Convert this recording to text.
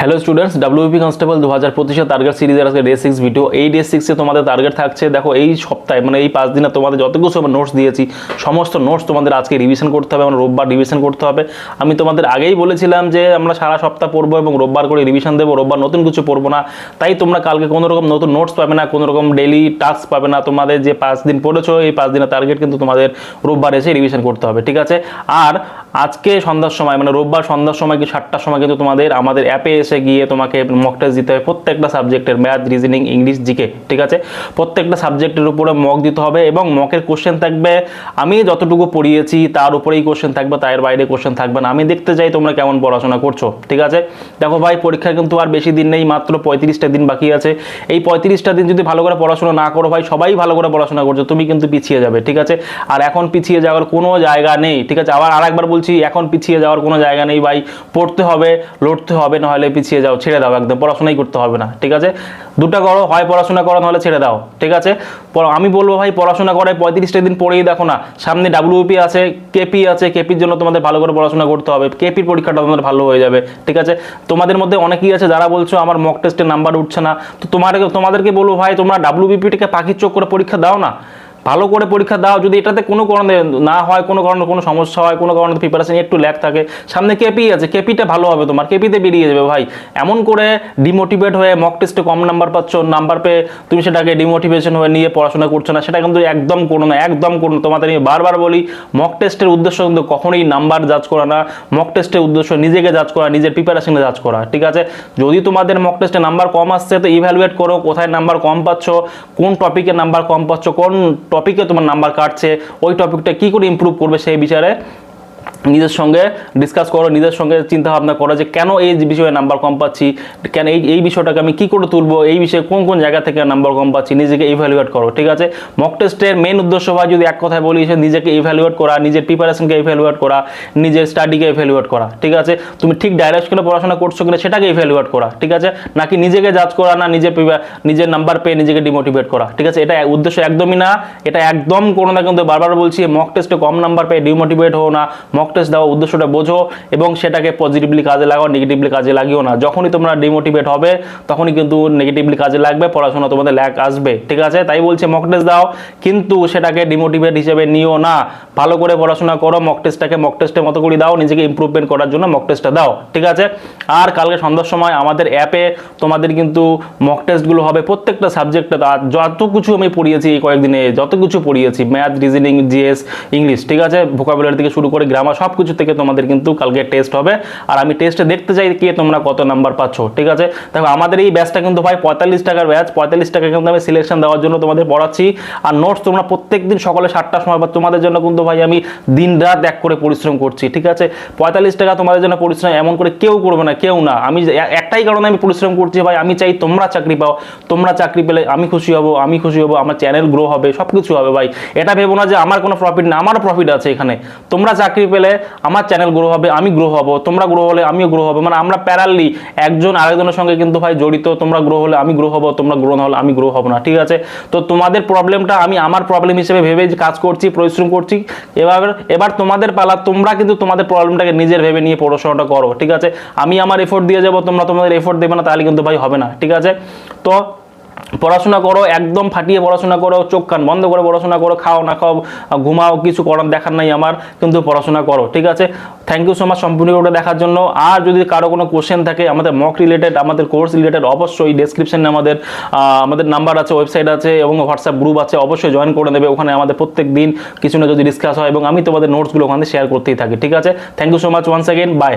Hello students WP constable দু হাজার পঁচিশের টার্গেট সিরিজের আজকে ডে সিক্স ভিডিও এই ডে সিক্সে তোমাদের টার্গেট থাকছে, দেখো এই সপ্তাহে মানে এই পাঁচ দিনে তোমাদের যত কিছু নোটস দিয়েছি, সমস্ত নোটস তোমাদের আজকে রিভিশন করতে হবে এবং রোববার রিভিশন করতে হবে। আমি তোমাদের আগেই বলেছিলাম যে আমরা সারা সপ্তাহ পড়ব এবং রোববার করে রিভিশন দেবো, রোববার নতুন কিছু পড়ব না। তাই তোমরা কালকে কোনো রকম নতুন নোটস পাবে না, কোনো রকম ডেইলি টাস্ক পাবে না। তোমাদের যে পাঁচ দিন পড়েছো, এই পাঁচ দিনের টার্গেট কিন্তু তোমাদের রোববার এসে রিভিশন করতে হবে, ঠিক আছে? আর আজকে সন্ধ্যার সময় মানে রোববার সন্ধ্যার সময় কি সাতটার সময় কিন্তু তোমাদের আমাদের অ্যাপে এসে গিয়ে তোমাকে মক টেস্ট দিতে হবে। প্রত্যেকটা সাবজেক্টের ম্যাথ রিজনিং ইংলিশ জিকে ঠিক আছে? প্রত্যেকটা সাবজেক্টের উপরে মক দিতে হবে এবং মকের কোশ্চেন থাকবে, আমি যতটুকু পড়িয়েছি তার উপরেই কোশ্চেন থাকবে, তার বাইরে কোশ্চেন থাকবে না। আমি দেখতে চাই তোমরা কেমন পড়াশোনা করছ, ঠিক আছে? দেখো ভাই পরীক্ষা কিন্তু আর বেশি দিন নেই, মাত্র পঁয়ত্রিশটা দিন বাকি আছে। এই পঁয়ত্রিশটা দিন যদি ভালো করে পড়াশোনা না করো ভাই, সবাই ভালো করে পড়াশোনা করছ, তুমি কিন্তু পিছিয়ে যাবে, ঠিক আছে? আর এখন পিছিয়ে যাওয়ার কোনো জায়গা নেই, ঠিক আছে? আবার আরেকবার বলছি, এখন পিছিয়ে যাওয়ার কোনো জায়গা নেই ভাই, পড়তে হবে, লড়তে হবে, নাহলে পিছিয়ে যাও, ছেড়ে দাও, একদম পড়াশোনাই করতে হবে না, ঠিক আছে? দুটো করো, হয় পড়াশোনা করো, নাহলে ছেড়ে দাও, ঠিক আছে? আমি বলব ভাই, পড়াশোনা করে পঁয়ত্রিশটা দিন পড়েই দেখো না, সামনে ডাব্লিউপি আছে কেপি আছে কেপির জন্য তোমাদের ভালো করে পড়াশোনা করতে হবে কেপির পরীক্ষাটা তোমাদের ভালো হয়ে যাবে, ঠিক আছে? তোমাদের মধ্যে অনেকেই আছে যারা বলছো আমার মক টেস্টের নাম্বার উঠছে না, তো তোমার, তোমাদেরকে বলব ভাই, তোমরা ডাব্লিউবিপিটিকে পাখির চোখ করে পরীক্ষা দাও না। ভালো করে পরীক্ষা দাও, যদি এটাতে কোনো কারণে না হয়, কোনো কারণে কোনো সমস্যা হয়, কোনো কারণে প্রিপারেশন একটু ল্যাক থাকে, সামনে কেপি আছে কেপিটা ভালো হবে তোমার কেপিতে বেরিয়ে যাবে ভাই। এমন করে ডিমোটিভেট হয়ে মক টেস্টে কম নাম্বার পাচ্ছ নাম্বার পেয়ে তুমি সেটাকে ডিমোটিভেশন হয়ে নিয়ে পড়াশোনা করছ না, সেটা কিন্তু একদম করো না, একদম করো না। তোমাদের আমি বারবার বলি মক টেস্টের উদ্দেশ্য কিন্তু কখনোই নাম্বার জাজ করা না মক টেস্টের উদ্দেশ্য নিজেকে জাজ করা, নিজের প্রিপারেশনে জাজ করা, ঠিক আছে? যদি তোমাদের মক টেস্টে নাম্বার কম আসছে, তো ইভ্যালুয়েট করো, কোথায় নাম্বার কম পাচ্ছ, কোন টপিকে নাম্বার কম পাচ্ছ, কোন টপিকে তোমার নাম্বার কাটছে ওই টপিকটা কী করে ইম্প্রুভ করবে সেই বিচারে নিজের সঙ্গে ডিসকাস করো, নিজের সঙ্গে চিন্তা ভাবনা করো যে কেন এই বিষয়ে নাম্বার কম পাচ্ছি, কেন এই এই বিষয়টাকে আমি কী করে তুলবো, এই বিষয়ে কোন কোন জায়গা থেকে নাম্বার কম পাচ্ছি, নিজেকে ইভ্যালুয়েট করো, ঠিক আছে? মক টেস্টের মেন উদ্দেশ্য হয় যদি এক কথায় বলি সে নিজেকে ইভ্যালুয়েট করা, নিজের প্রিপারেশনকে ইভ্যালুয়েট করা, নিজের স্টাডিকে ইভ্যালুয়েট করা, ঠিক আছে? তুমি ঠিক ডাইরেকশনে পড়াশোনা করছ কিনা সেটাকে ইভ্যালুয়েট করা, ঠিক আছে? নাকি নিজেকে জাজ করা না নিজের নিজের নাম্বার পেয়ে নিজেকে ডিমোটিভেট করা, ঠিক আছে? এটা উদ্দেশ্য একদমই না, এটা একদম কোনো না কিন্তু বারবার বলছি মক টেস্টে কম নাম্বার পেয়ে ডিমোটিভেট হও না মক টেস্ট দেওয়া উদ্দেশ্যটা বোঝো এবং সেটাকে পজিটিভলি কাজে লাগাও নেগেটিভলি কাজে লাগিও না। যখনই তোমরা ডিমোটিভেট হবে, তখনই কিন্তু নেগেটিভলি কাজে লাগবে, পড়াশোনা তোমাদের ল্যাক আসবে। ঠিক আছে? তাই বলছে মক টেস্ট দাও, কিন্তু সেটাকে ডিমোটিভেট হিসেবে নিও না। ভালো করে পড়াশোনা করো মক টেস্টটাকে মক টেস্টের মতো করে দাও, নিজেকে ইমপ্রুভমেন্ট করার জন্য মক টেস্টটা দাও। ঠিক আছে? আর কালকে সন্ধ্যার সময় আমাদের অ্যাপে তোমাদের কিন্তু মক টেস্টগুলো হবে প্রত্যেকটা সাবজেক্টে যত কিছু আমি পড়িয়েছি এই কয়েকদিনে, যত কিছু পড়িয়েছি ম্যাথ রিজনিং জিএস ইংলিশ ঠিক আছে? ভোকাবুলারি থেকে শুরু করে গ্রামার সব কিছু থেকে তোমাদের কিন্তু কালকে টেস্ট হবে। আর আমি টেস্টে দেখতে চাই কে তোমরা কত নাম্বার পাচ্ছ, ঠিক আছে? দেখো, আমাদের এই ব্যাচটা কিন্তু ভাই পঁয়তাল্লিশ টাকার ব্যাচ পঁয়তাল্লিশ টাকা কিন্তু আমি সিলেকশন দেওয়ার জন্য তোমাদের পড়াচ্ছি। আর নোটস তোমরা প্রত্যেক দিন সকালে সাতটার সময় বা তোমাদের জন্য কিন্তু ভাই আমি দিন রাত এক করে পরিশ্রম করছি, ঠিক আছে? পঁয়তাল্লিশ টাকা তোমাদের জন্য পরিশ্রম, এমন করে কেউ করবে না, কেউ না। আমি একটাই কারণে আমি পরিশ্রম করছি ভাই, আমি চাই তোমরা চাকরি পাও, তোমরা চাকরি পেলে আমি খুশি হব, আমি খুশি হব, আমার চ্যানেল গ্রো হবে সব কিছু হবে ভাই। এটা ভেবো না যে আমার কোনো প্রফিট না, আমারও প্রফিট আছে এখানে। তোমরা চাকরি পেলে আমার চ্যানেল গ্রো হবে, আমি গ্রো হব, তোমরা গ্রো হলে আমিও গ্রো হব। মানে আমরা প্যারালি একজন আরেকজনের সঙ্গে কিন্তু ভাই জড়িত, তোমরা গ্রো হলে আমি গ্রো হব, তোমরা গ্রো না হলে আমি গ্রো হব না, ঠিক আছে? তো তোমাদের প্রবলেমটা আমি আমার প্রবলেম হিসেবে ভেবে কাজ করছি, পরিশ্রম করছি। এবার এবার তোমাদের পালা, তোমরা কিন্তু তোমাদের প্রবলেমটাকে নিজের ভেবে নিয়ে পড়াশোনাটা করো, ঠিক আছে? আমি আমার এফোর্ট দিয়ে যাব, তোমরা তোমাদের এফোর্ট দেবে না, তাহলে কিন্তু ভাই হবে না, ঠিক আছে? তো পড়াশোনা করো, একদম ফাটিয়ে পড়াশোনা করো, চোখ কান বন্ধ করে পড়াশোনা করো, খাও না খাও, ঘুমাও, কিছু করার দেখার নাই আমার, কিন্তু পড়াশোনা করো, ঠিক আছে? থ্যাংক ইউ সো মাচ সম্পূর্ণ ভিডিওটা দেখার জন্য। আর যদি কারও কোনো কোশ্চেন থাকে, আমাদের মক রিলেটেড আমাদের কোর্স রিলেটেড অবশ্যই ডেসক্রিপশনে আমাদের আমাদের নাম্বার আছে ওয়েবসাইট আছে, এবং হোয়াটসঅ্যাপ গ্রুপ আছে, অবশ্যই জয়েন করে নেবে। ওখানে আমাদের প্রত্যেক দিন কিছু না যদি ডিসকাস হয়, এবং আমি তোমাদের নোটসগুলো ওখানে শেয়ার করতেই থাকি, ঠিক আছে? Thank you so much once again bye